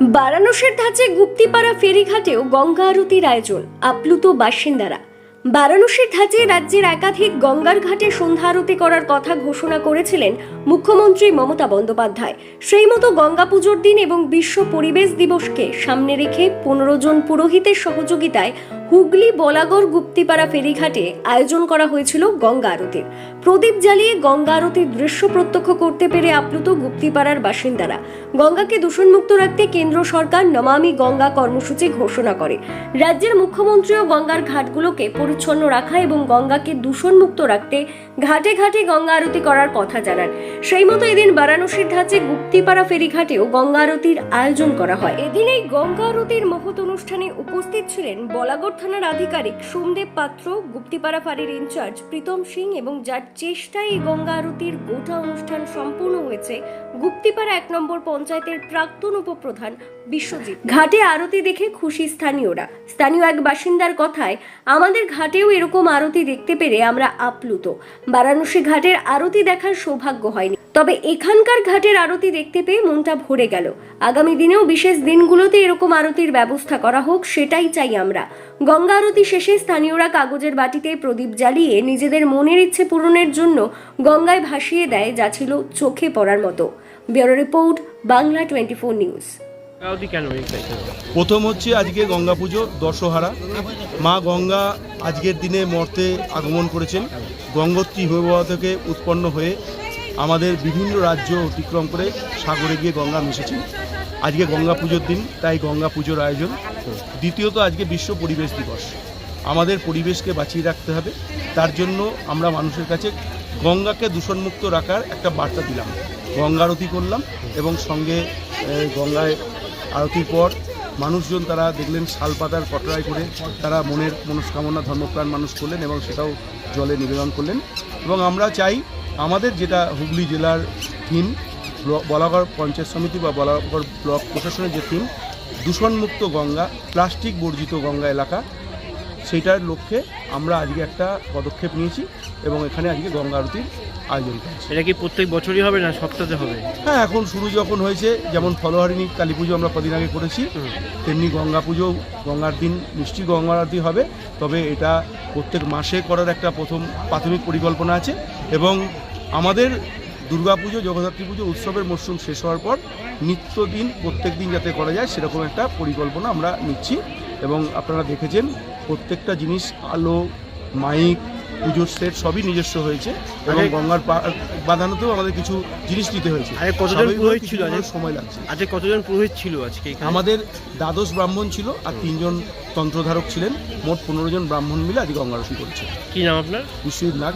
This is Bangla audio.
বারাণসীর ধাঁচে গুপ্তিপাড়া ফেরিঘাটেও গঙ্গা আরতির আয়োজন আপ্লুত বাসিন্দারা। বারাণসীর ধাঁচে রাজ্যের একাধিক গঙ্গার ঘাটে সন্ধ্যা আরতি করার কথা ঘোষণা করেছিলেন মুখ্যমন্ত্রী মমতা বন্দ্যোপাধ্যায়। সেই মতো গঙ্গা পুজোর দিন এবং বিশ্ব পরিবেশ দিবসকে সামনে রেখে পনেরো জন পুরোহিতের সহযোগিতায় হুগলি বলাগড় গুপ্তিপাড়া ফেরিঘাটে আয়োজন করা হয়েছিল গঙ্গা আরতির প্রদীপ জ্বালিয়ে গঙ্গা আরতির দৃশ্য প্রত্যক্ষ করতে পেরে আপ্লুত গুপ্তিপাড়ার বাসিন্দারা। গঙ্গাকে দূষণমুক্ত রাখতে কেন্দ্র সরকার নমামি গঙ্গা কর্মসূচি ঘোষণা করে। রাজ্যের মুখ্যমন্ত্রীও গঙ্গার ঘাটগুলোকে পরিচ্ছন্ন রাখা এবং গঙ্গাকে দূষণমুক্ত রাখতে ঘাটে ঘাটে গঙ্গা আরতি করার কথা জানান। সেই মতো এদিন বারাণসীর ধাঁচে গুপ্তিপাড়া ফেরিঘাটেও গঙ্গা আরতির আয়োজন করা হয়। এদিন এই গঙ্গা আরতির মহৎ অনুষ্ঠানে উপস্থিত ছিলেন বলাগড় থানার আধিকারিক সোমদেব পাত্র, গুপ্তিপাড়া ফাঁড়ির ইনচার্জ প্রীতম সিং এবং যার চেষ্টায় এই গঙ্গা আরতির গোটা অনুষ্ঠান সম্পূর্ণ হয়েছে, গুপ্তিপাড়া এক নম্বর পঞ্চায়েতের প্রাক্তন উপপ্রধান বিশ্বজিৎ। ঘাটে আরতি দেখে খুশি স্থানীয়রা। স্থানীয় এক বাসিন্দার কথায়, আমাদের ঘাটেও এরকম আরতি দেখতে পেরে আমরা আপ্লুত। বারাণসী ঘাটের আরতি দেখার সৌভাগ্য হয়নি। তবে এখানকার ঘাটের আরতি দেখতে পেয়ে মনটা ভরে গেল। আগামী দিনেও বিশেষ দিনগুলোতে এরকম আরতির ব্যবস্থা করা হোক সেটাই চাই আমরা। গঙ্গা আরতি শেষে স্থানীয়রা কাগজের বাটিতে প্রদীপ জ্বালিয়ে নিজেদের মনের ইচ্ছে পূরণের জন্য গঙ্গায় ভাসিয়ে দেয় যা ছিল চোখে পড়ার মতো। Bureau report Bangla twenty four news. প্রথম হচ্ছে আজকে গঙ্গা পুজো দশহারা। মা গঙ্গা আজকের দিনে মর্তে আগমন করেছেন। গঙ্গোত্রী হিমবাহ থেকে উৎপন্ন হয়ে আমাদের বিভিন্ন রাজ্য অতিক্রম করে সাগরে গিয়ে গঙ্গা মিশেছেন আজকে গঙ্গা পুজোর দিন, তাই গঙ্গা পুজোর আয়োজন। দ্বিতীয়ত, আজকে বিশ্ব পরিবেশ দিবস। আমাদের পরিবেশকে বাঁচিয়ে রাখতে হবে। তার জন্য আমরা মানুষের কাছে গঙ্গাকে দূষণমুক্ত রাখার একটা বার্তা দিলাম। গঙ্গা আরতি করলাম এবং সঙ্গে গঙ্গায় আরতির পর মানুষজন তারা দেখলেন শালপাতার পটরাই করে তারা মনের মনস্কামনা, ধর্মপ্রাণ মানুষ করলেন এবং সেটাও জলে নিবেদন করলেন। এবং আমরা চাই আমাদের যেটা হুগলি জেলার থিম বলাগড় পঞ্চায়েত সমিতি বা বলাগড় ব্লক প্রশাসনের যে থিম দূষণমুক্ত গঙ্গা, প্লাস্টিক বর্জিত গঙ্গা এলাকা সেইটার লক্ষ্যে আমরা আজকে একটা পদক্ষেপ নিয়েছি এবং এখানে আজকে গঙ্গা আরতির আয়োজন করেছি। এটা কি প্রত্যেক বছরই হবে না সপ্তাহে হবে? হ্যাঁ এখন শুরু যখন হয়েছে যেমন ফলোহারিণী কালী পুজো আমরা কদিন আগে করেছি তেমনি গঙ্গা পুজো গঙ্গার দিন মিষ্টি গঙ্গা আরতি হবে তবে এটা প্রত্যেক মাসে করার একটা প্রথম প্রাথমিক পরিকল্পনা আছে এবং আমাদের দুর্গাপুজো জগদ্ধাত্রী পুজো উৎসবের মরশুম শেষ হওয়ার পর নিত্যদিন প্রত্যেক দিন যাতে করা যায় সেরকম একটা পরিকল্পনা আমরা নিচ্ছি এবং আপনারা দেখেছেন প্রত্যেকটা জিনিস আলো মাইক পুজোর সেট সবই নিজস্ব হয়েছে এবং গঙ্গার বাঁধানোতেও আমাদের কিছু জিনিস দিতে হয়েছে। কতজন পুরোহিত ছিল? সময় লাগছে। আজকে কতজন পুরোহিত ছিল আজকে আমাদের দ্বাদশ ব্রাহ্মণ ছিল আর তিনজন তন্ত্রধারক ছিলেন। মোট পনেরো জন ব্রাহ্মণ মিলে আজকে গঙ্গারতি করেছে। কি নাম আপনার? বিশ্বজিৎ নাগ।